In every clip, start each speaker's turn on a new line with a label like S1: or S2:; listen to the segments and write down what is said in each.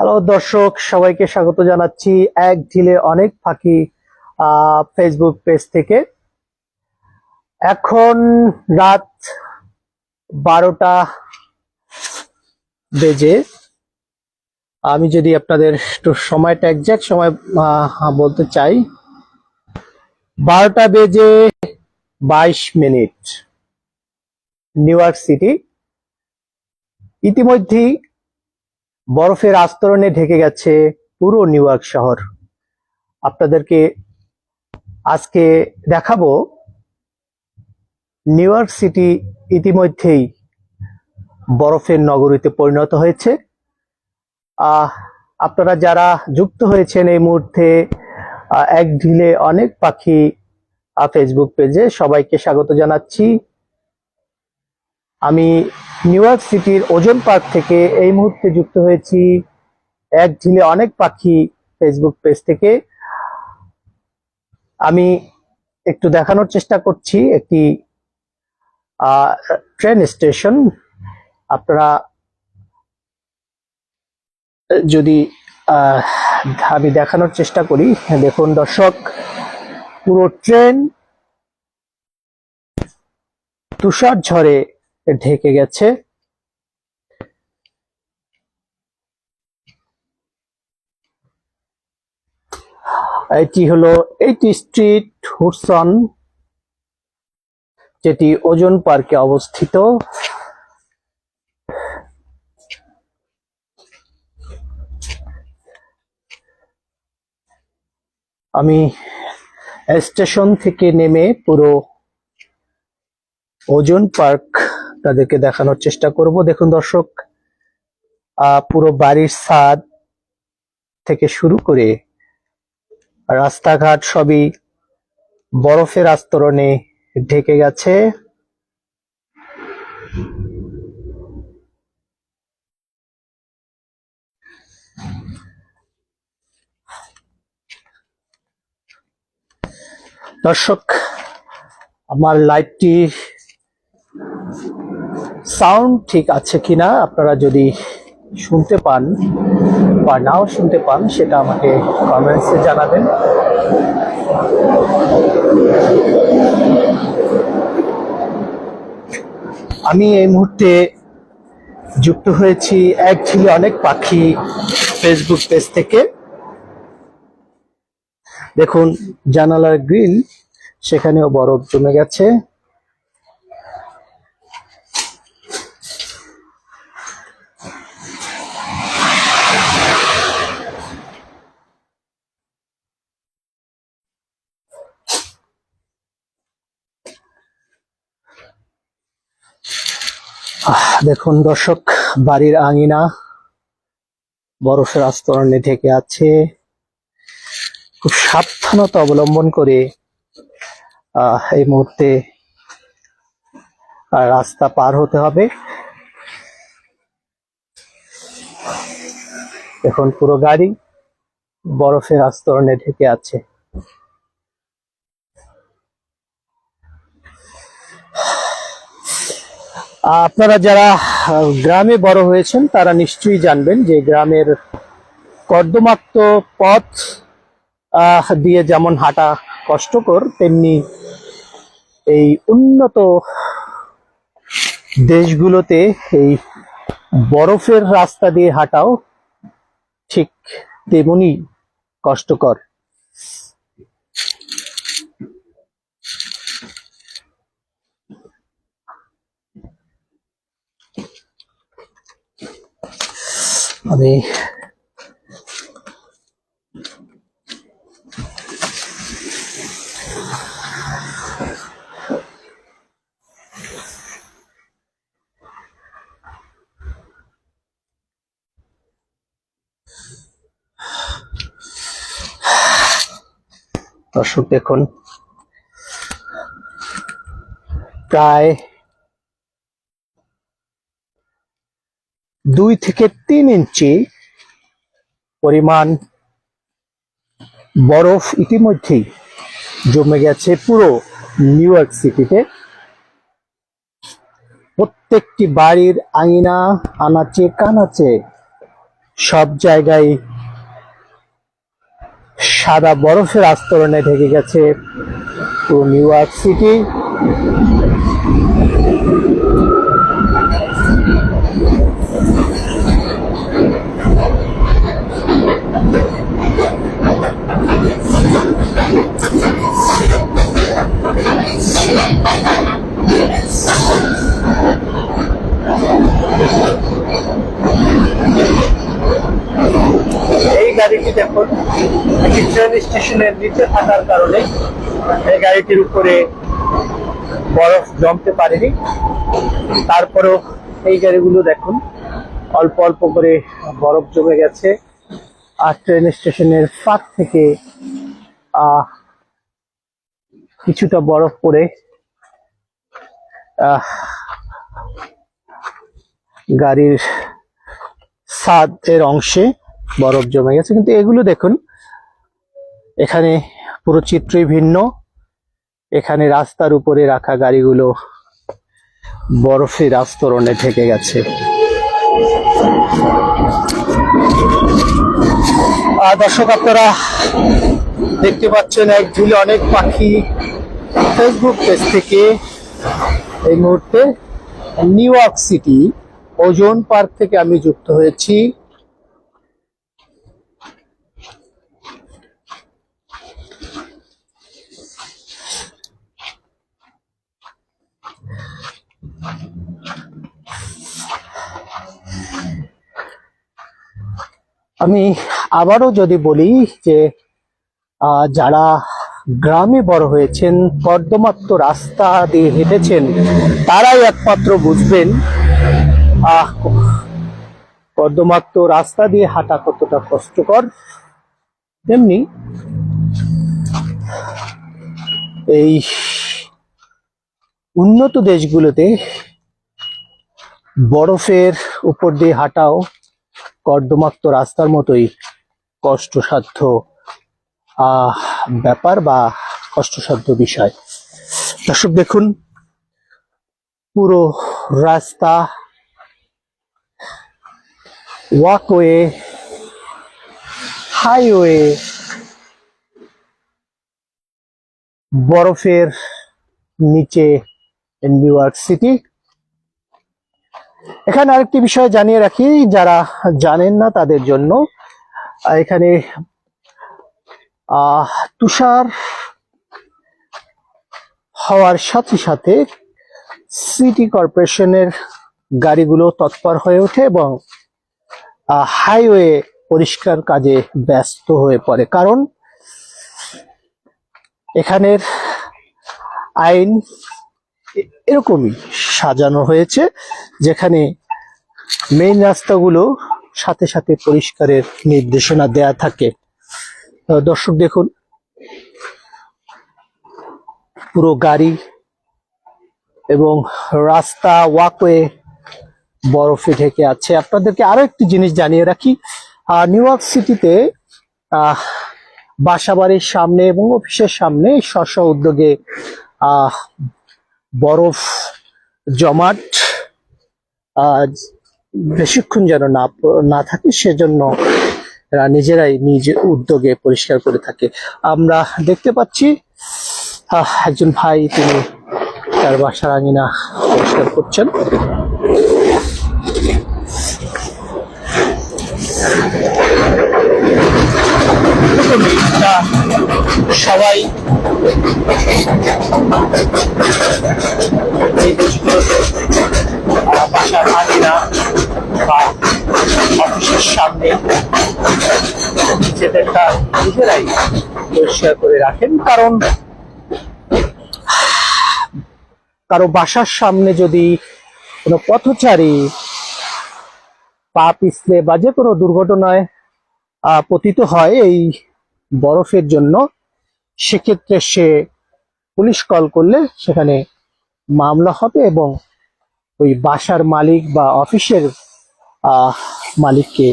S1: Hello দর্শক, সবাইকে স্বাগত জানাচ্ছি এক ঢিলে অনেক ফাঁকি ফেসবুক পেজ থেকে। এখন রাত বারোটা বেজে, আমি যদি আপনাদের একটু সময়টা একজ্যাক্ট সময় বলতে চাই, বারোটা বেজে বাইশ মিনিট, নিউ ইয়র্ক সিটি। ইতিমধ্যেই বরফের আস্তরণে ঢেকে গেছে পুরো নিউ ইয়র্ক শহর। আপনাদেরকে আজকে দেখাবো নিউ ইয়র্ক সিটি ইতিমধ্যেই বরফের নগরীতে পরিণত হয়েছে। আপনারা যারা যুক্ত হয়েছেন এই মুহূর্তে এক ঢিলে অনেক পাখি ফেসবুক পেজে সবাইকে স্বাগত জানাচ্ছি। আমি নিউ ইয়র্ক সিটির ওজন পার্ক থেকে এই মুহূর্তে যুক্ত হয়েছি এক ঝিলে অনেক পাখি ফেসবুক পেজ থেকে। আমি একটু দেখানোর চেষ্টা করছি একটি ট্রেন স্টেশন। আপনারা যদি আমি দেখানোর চেষ্টা করি, দেখুন দর্শক, পুরো ট্রেন তুষার ঝড়ে ঢেকে গেছে। এটি হলো এইটি স্ট্রিট হুডসন যেটি ওজন পার্কে অবস্থিত। আমি স্টেশন থেকে নেমে পুরো ওজন পার্ক তাদেরকে দেখানোর চেষ্টা করব। দেখুন দর্শক পুরো বাড়ির ছাদ থেকে শুরু করে রাস্তাঘাট সবই বরফের আস্তরণে ঢেকে গেছে। দর্শক, আমার লাইভটি সাউন্ড ঠিক আছে কিনা আপনারা যদি শুনতে পান বা নাও শুনতে পান, সেটা আমাকে কমেন্টসে জানাবেন। আমি এই মুহূর্তে যুক্ত হয়েছি এক অনেক পাখি ফেসবুক পেজ থেকে। দেখুন, জানালার গ্রিল, সেখানেও বরফ জমে গেছে আহ, দেখুন দর্শক, বাড়ির আঙিনা বরফের আস্তরণে ঢেকে আছে। খুব সাবধানতা অবলম্বন করে এই মুহূর্তে রাস্তা পার হতে হবে। এখন পুরো গাড়ি বরফের আস্তরণে ঢেকে আছে। আপনারা যারা গ্রামে বড় হয়েছেন, তারা নিশ্চয়ই জানবেন যে গ্রামের কর্দমাক্ত পথ দিয়ে যেমন হাঁটা কষ্টকর, তেমনি এই উন্নত দেশগুলোতে এই বরফের রাস্তা দিয়ে হাঁটাও ঠিক তেমনি কষ্টকর। আমি দর্শক দেখুন প্রায় দুই থেকে তিন ইঞ্চি পরিমাণ বরফ ইতিমধ্যেই জমে গেছে পুরো নিউ ইয়র্ক সিটিতে। প্রত্যেকটি বাড়ির আঙিনা, আনাচে, কানাচে সব জায়গায় সাদা বরফের আস্তরণে ঢেকে গেছে পুরো নিউ ইয়র্ক সিটি। এই গাড়িটি দেখুন একটি ট্রেন স্টেশনের নিচে থাকার কারণে এই গাড়িটির উপরে বরফ জমতে পারেনি। তারপরেও এই গাড়িগুলো দেখুন, অল্প অল্প করে বরফ জমে গেছে। আর ট্রেন স্টেশনের ফাঁক থেকে, আহ কিছুটা বরফ পরে গাড়ির ছাদের অংশে বরফ জমে গেছে। কিন্তু এগুলো দেখুন, এখানে পুরো চিত্রই ভিন্ন। এখানে রাস্তার উপরে রাখা গাড়িগুলো বরফের আস্তরণে ঢেকে গেছে। আর দর্শক, আপনারা দেখতে পাচ্ছেন এক ঝুলে অনেক পাখি ফেসবুক পেজ থেকে এই মুহূর্তে New York city Ozone Park থেকে আমি যুক্ত হয়েছি। আমি আবারও যদি বলি যে যারা গ্রামে বড় হয়েছেন, কর্দমাক্ত রাস্তা দিয়ে হেঁটেছেন, তারাই একমাত্র বুঝবেন, আহ, কর্দমাক্ত রাস্তা দিয়ে হাঁটা কতটা কষ্টকর। তেমনি এই উন্নত দেশগুলোতে বরফের উপর দিয়ে হাঁটাও কর্দমাক্ত রাস্তার মতোই কষ্টসাধ্য। ব্যাপার বা কষ্টসাধ্য বিষয়। দর্শক, দেখুন, পুরো রাস্তা ওয়াকওয়ে হাইওয়ে বরফের নিচে নিউ ইয়র্ক সিটি এখানে আরেকটি বিষয় জানিয়ে রাখি, যারা জানেন না তাদের জন্য এখানে তুষার হওয়ার সাথে সাথে সিটি কর্পোরেশনের গাড়িগুলো তৎপর হয়ে ওঠে এবং হাইওয়ে পরিষ্কার কাজে ব্যস্ত হয়ে পড়ে। কারণ এখানের আইন এরকমই সাজানো হয়েছে, যেখানে মেইন রাস্তাগুলো সাথে সাথে পরিষ্কারের নির্দেশনা দেয়া থাকে। দর্শক দেখুন, পুরো গাড়ি এবং রাস্তা ওয়াকওয়ে বরফে ঢেকে আছে। আপনাদেরকে আরও একটি জিনিস জানিয়ে রাখি নিউ ইয়র্ক সিটিতে বাসাবাড়ির সামনে এবং অফিসের সামনে স্ব স্ব উদ্যোগে বরফ জমাট বেশিক্ষণ যেন না থাকে, সেজন্য নিজেরাই নিজে উদ্যোগে পরিষ্কার করে থাকে। আমরা দেখতে পাচ্ছি একজন ভাই তিনি তার বাসার আঙিনা পরিষ্কার করছেন। সবাই এই দেশগুলোতে বাসার আঙিনা অফিসের সামনে। নিজেদেরটা নিজেরাই পরিষ্কার করে রাখেন, কারণ কারও বাসার সামনে যদি কোনো পথচারী, পা পিছলে বা যে কোনো দুর্ঘটনায় পতিত হয় এই বরফের জন্য, সেক্ষেত্রে সে পুলিশ কল করলে সেখানে মামলা হবে এবং ওই বাসার মালিক বা অফিসের মালিককে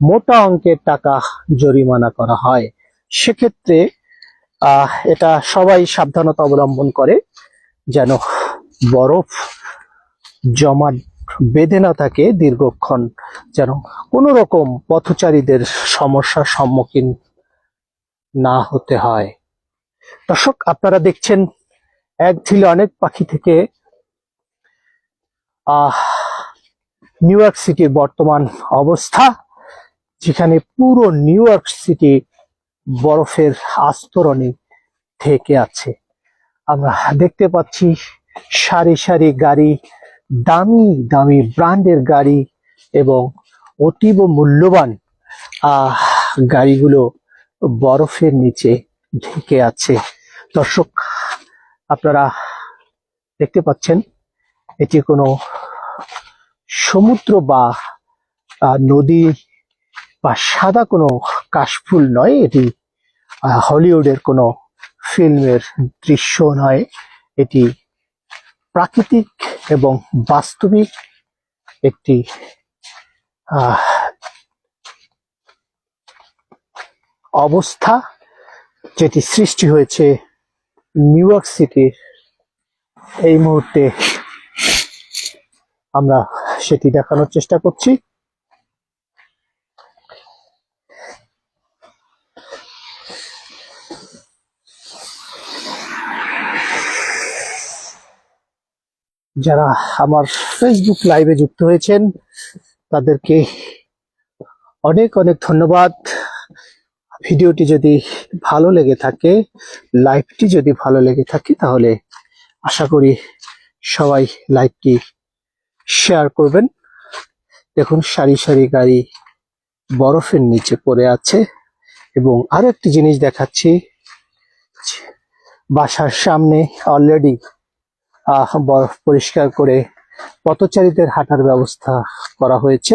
S1: মোটা অঙ্কের টাকা জরিমানা করা হয়। সেক্ষেত্রে এটা সবাই সাবধানতা অবলম্বন করে যেন বরফ জমা বেঁধে না থাকে দীর্ঘক্ষণ, যেন কোনো রকম পথচারীদের সমস্যার সম্মুখীন না হতে হয়। দর্শক, আপনারা দেখছেন এক ঢিলে অনেক পাখি থেকে, আহ নিউ ইয়র্ক সিটির বর্তমান অবস্থা, যেখানে পুরো নিউ ইয়র্ক সিটি বরফের আস্তরণে থেকে আছে। আমরা দেখতে পাচ্ছি সারি সারি গাড়ি, দামি দামি ব্র্যান্ডের গাড়ি এবং অতীব মূল্যবান গাড়িগুলো বরফের নিচে ঢেকে আছে। দর্শক, আপনারা দেখতে পাচ্ছেন, এটি কোনো সমুদ্র বা নদী বা সাদা কোনো কাশফুল নয়, এটি হলিউডের কোনো ফিল্মের দৃশ্য নয়। এটি প্রাকৃতিক এবং বাস্তবিক একটি অবস্থা যেটি সৃষ্টি হয়েছে নিউ ইয়র্ক সিটির। এই মুহূর্তে আমরা সেটি দেখানোর চেষ্টা করছি। যারা আমার ফেসবুক লাইভে যুক্ত হয়েছেন, তাদেরকে অনেক অনেক ধন্যবাদ। ভিডিওটি যদি ভালো লেগে থাকে, লাইভটি যদি ভালো লেগে থাকে, তাহলে আশা করি সবাই লাইভটি শেয়ার করবেন। দেখুন, সারি সারি গাড়ি বরফের নিচে পড়ে আছে। এবং আরও একটি জিনিস দেখাচ্ছি বাসার সামনে অলরেডি বরফ পরিষ্কার করে পথচারীদের হাঁটার ব্যবস্থা করা হয়েছে।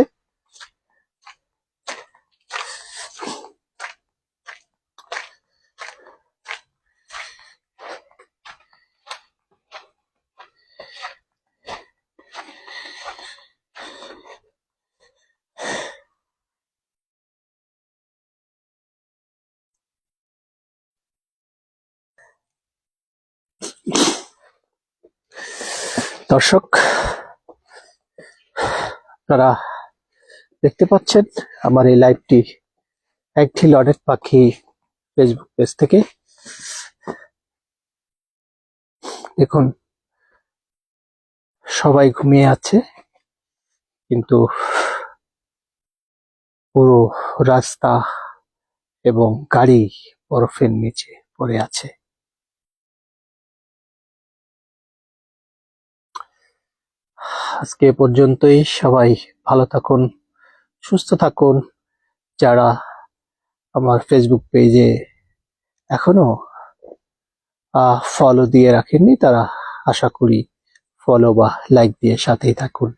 S1: দর্শক, আপনারা দেখতে পাচ্ছেন আমার এই লাইভটি একটি লডের পাখি ফেসবুক পেজ থেকে। দেখুন, সবাই ঘুমিয়ে আছে, কিন্তু পুরো রাস্তা এবং গাড়ি বরফের নিচে পড়ে আছে। আজকে পর্যন্তই। সবাই ভালো থাকুন, সুস্থ থাকুন। যারা আমার ফেসবুক পেজে এখনও ফলো দিয়ে রাখেননি, তারা আশা করি ফলো বা লাইক দিয়ে সাথেই থাকুন।